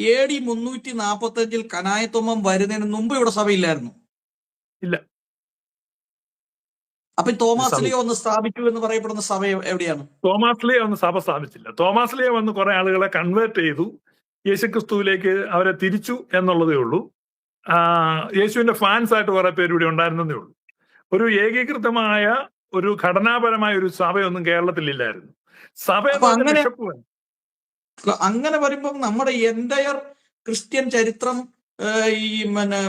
A D മുന്നൂറ്റി നാപ്പത്തി അഞ്ചിൽ കനായത്തൊമ്മം വരുന്നതിന് മുമ്പ് ഇവിടെ സഭയില്ലായിരുന്നു. ഇല്ല. അപ്പൊ തോമസ് ലിയോ ഒന്ന് സ്ഥാപിച്ചു എന്ന് പറയപ്പെടുന്ന സഭ എവിടെയാണ്? തോമസ് ലിയ ഒന്ന് സഭ സ്ഥാപിച്ചില്ല. തോമസ് ലിയ വന്ന് കുറെ ആളുകളെ കൺവേർട്ട് ചെയ്തു. യേശുക്രിസ്തുവിലേക്ക് അവരെ തിരിച്ചു എന്നുള്ളതേ ഉള്ളൂ. യേശുവിന്റെ ഫാൻസ് ആയിട്ട് കുറെ പേര് ഇവിടെ ഉണ്ടായിരുന്നതേ ഉള്ളൂ. ഒരു ഏകീകൃതമായ ഒരു ഘടനാപരമായ ഒരു സഭയൊന്നും കേരളത്തിൽ ഇല്ലായിരുന്നു സഭ പറഞ്ഞാൽ അങ്ങനെ- വരുമ്പം നമ്മുടെ എന്റയർ ക്രിസ്ത്യൻ ചരിത്രം ഈ പിന്നെ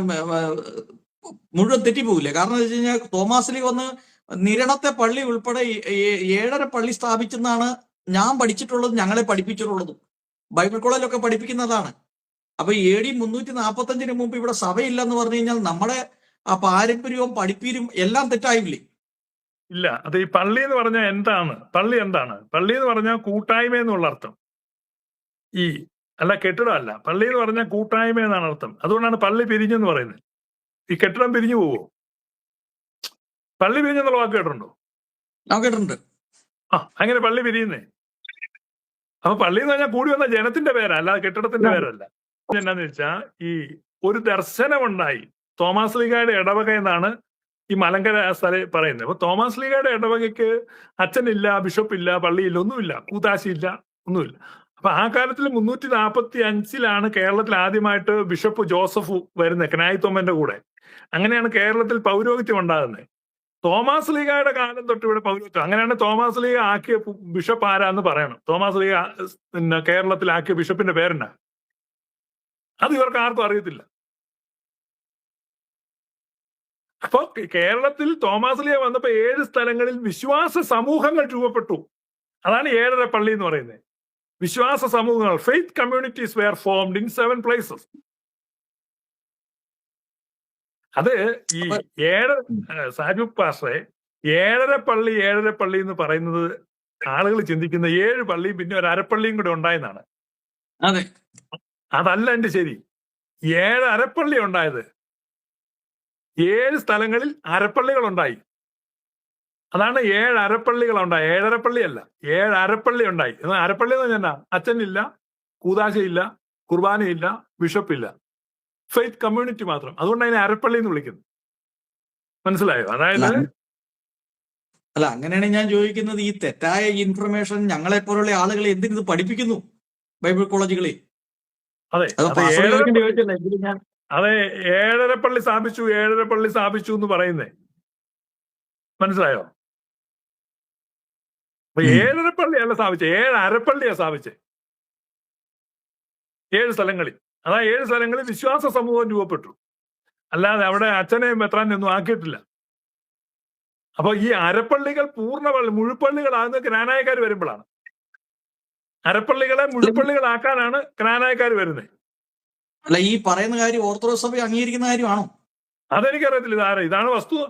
മുഴുവൻ തെറ്റിപ്പോകില്ലേ കാരണം വെച്ച് കഴിഞ്ഞാൽ തോമാസിലി വന്ന് നിരണത്തെ പള്ളി ഉൾപ്പെടെ ഏ- ഏ- ഏഴര പള്ളി സ്ഥാപിച്ചെന്നാണ് ഞാൻ പഠിച്ചിട്ടുള്ളതും ഞങ്ങളെ പഠിപ്പിച്ചിട്ടുള്ളതും. ബൈബിൾ കോളേജിലൊക്കെ പഠിപ്പിക്കുന്നതാണ്. അപ്പൊ എ ഡി മുന്നൂറ്റി നാൽപ്പത്തി അഞ്ചിന് മുമ്പ് ഇവിടെ സഭയില്ലെന്ന് പറഞ്ഞു കഴിഞ്ഞാൽ നമ്മുടെ ആ പാരമ്പര്യവും പഠിപ്പീരും എല്ലാം തെറ്റായില്ലേ? ഇല്ല. അത് ഈ പള്ളി എന്ന് പറഞ്ഞാൽ എന്താണ്? പള്ളി എന്താണ്? പള്ളി എന്ന് പറഞ്ഞാൽ കൂട്ടായ്മ എന്നുള്ള അർത്ഥം. ഈ അല്ല കെട്ടിടമല്ല പള്ളി എന്ന് പറഞ്ഞാൽ കൂട്ടായ്മ എന്നാണ് അർത്ഥം. അതുകൊണ്ടാണ് പള്ളി പിരിഞ്ഞെന്ന് പറയുന്നത്. ഈ കെട്ടിടം പിരിഞ്ഞു പോവോ? പള്ളി പിരിഞ്ഞെന്നുള്ള വാക്ക് കേട്ടിട്ടുണ്ടോ? കേട്ടിട്ടുണ്ട്. ആ അങ്ങനെ പള്ളി പിരിയുന്നേ. അപ്പൊ പള്ളി എന്ന് പറഞ്ഞാൽ കൂടി വന്ന ജനത്തിന്റെ പേരാ അല്ലാതെ കെട്ടിടത്തിന്റെ പേരല്ല. എന്നാന്ന് വെച്ചാ ഈ ഒരു ദർശനമുണ്ടായി. തോമസ് ലീഗയുടെ ഇടവക എന്നാണ് ഈ മലങ്കര സ്ഥല പറയുന്നത്. അപ്പൊ തോമസ് ലീഗയുടെ ഇടവകയ്ക്ക് അച്ഛനില്ല ബിഷപ്പില്ല പള്ളിയില്ല ഒന്നുമില്ല. കൂതാശിയില്ല ഒന്നുമില്ല. അപ്പൊ ആ കാലത്തിൽ മുന്നൂറ്റി നാൽപ്പത്തി അഞ്ചിലാണ് കേരളത്തിൽ ആദ്യമായിട്ട് ബിഷപ്പ് ജോസഫ് വരുന്നത് കനായിത്തോമന്റെ കൂടെ. അങ്ങനെയാണ് കേരളത്തിൽ പൗരോഹിത്യം ഉണ്ടാകുന്നത് തോമസ് ലീഗയുടെ കാലം തൊട്ട് ഇവിടെ പൗരോഹിത്യം. അങ്ങനെയാണ് തോമസ് ലീഗ ആക്കിയ ബിഷപ്പ് ആരാന്ന് പറയണം. തോമസ് ലീഗ പിന്നെ കേരളത്തിൽ ആക്കിയ ബിഷപ്പിന്റെ പേരെന്നാ അത് ഇവർക്ക് ആർക്കും അറിയത്തില്ല. അപ്പൊ കേരളത്തിൽ തോമസ് ലിയ വന്നപ്പോ ഏഴ് സ്ഥലങ്ങളിൽ വിശ്വാസ സമൂഹങ്ങൾ രൂപപ്പെട്ടു. അതാണ് ഏഴര പള്ളി എന്ന് പറയുന്നത് വിശ്വാസ സമൂഹങ്ങൾ faith communities were formed in seven places അത് ഈ ഏഴര ഏഴ് സാജു പാഷെ ഏഴര പള്ളി ഏഴര പള്ളി എന്ന് പറയുന്നത് ആളുകൾ ചിന്തിക്കുന്ന ഏഴ് പള്ളിയും പിന്നെ ഒരു അരപ്പള്ളിയും കൂടെ ഉണ്ടായെന്നാണ്. അതെ. അതല്ല എന്റെ ശരി. ഏഴ് അരപ്പള്ളി ഉണ്ടായത്. ഏഴ് സ്ഥലങ്ങളിൽ അരപ്പള്ളികൾ ഉണ്ടായി. അതാണ് ഏഴ് അരപ്പള്ളികൾ ഉണ്ടായി ഏഴരപ്പള്ളി അല്ല ഏഴ് അരപ്പള്ളി ഉണ്ടായി എന്നാൽ അരപ്പള്ളി എന്ന് പറഞ്ഞാൽ അച്ഛനില്ല കൂതാശയില്ല കുർബാനയില്ല ബിഷപ്പില്ല. ഫെയ്ത്ത് കമ്മ്യൂണിറ്റി മാത്രം. അതുകൊണ്ട് അതിനെ അരപ്പള്ളി എന്ന് വിളിക്കുന്നു മനസ്സിലായോ? അതായത് അല്ല, അങ്ങനെയാണ് ഞാൻ ചോദിക്കുന്നത്. ഈ തെറ്റായ ഇൻഫർമേഷൻ ഞങ്ങളെ പോലുള്ള ആളുകളെ എന്തിനു പഠിപ്പിക്കുന്നു? ബൈബിൾ കോളേജുകളിൽ അതെ അത് പള്ളി സ്ഥാപിച്ചു ഏഴര പള്ളി സ്ഥാപിച്ചു എന്ന് പറയുന്നേ. മനസ്സിലായോ? അപ്പൊ. ഏഴര പള്ളിയല്ല സ്ഥാപിച്ചത് ഏഴ് അരപ്പള്ളിയാ സ്ഥാപിച്ചത് ഏഴ് സ്ഥലങ്ങളിൽ. അതാ ഏഴ് സ്ഥലങ്ങളിൽ വിശ്വാസ സമൂഹം രൂപപ്പെട്ടു. അല്ലാതെ അവിടെ അച്ഛനെയും മെത്രാനെയും ഒന്നും ആക്കിയിട്ടില്ല. അപ്പൊ ഈ അരപ്പള്ളികൾ പൂർണ പള്ളി മുഴുപ്പള്ളികളാകുന്ന ജ്ഞാനായക്കാർ വരുമ്പോഴാണ്. അരപ്പള്ളികളെ മുഴുപ്പള്ളികളാക്കാനാണ് ജ്ഞാനായക്കാർ വരുന്നത് അല്ല ഈ പറയുന്ന കാര്യം ഓർത്തഡോക്സ് സഭ അംഗീകരിക്കുന്ന കാര്യമാണോ? അതെനിക്കറിയത്തില്ല. ഇതാരാ? ഇതാണ് വസ്തുത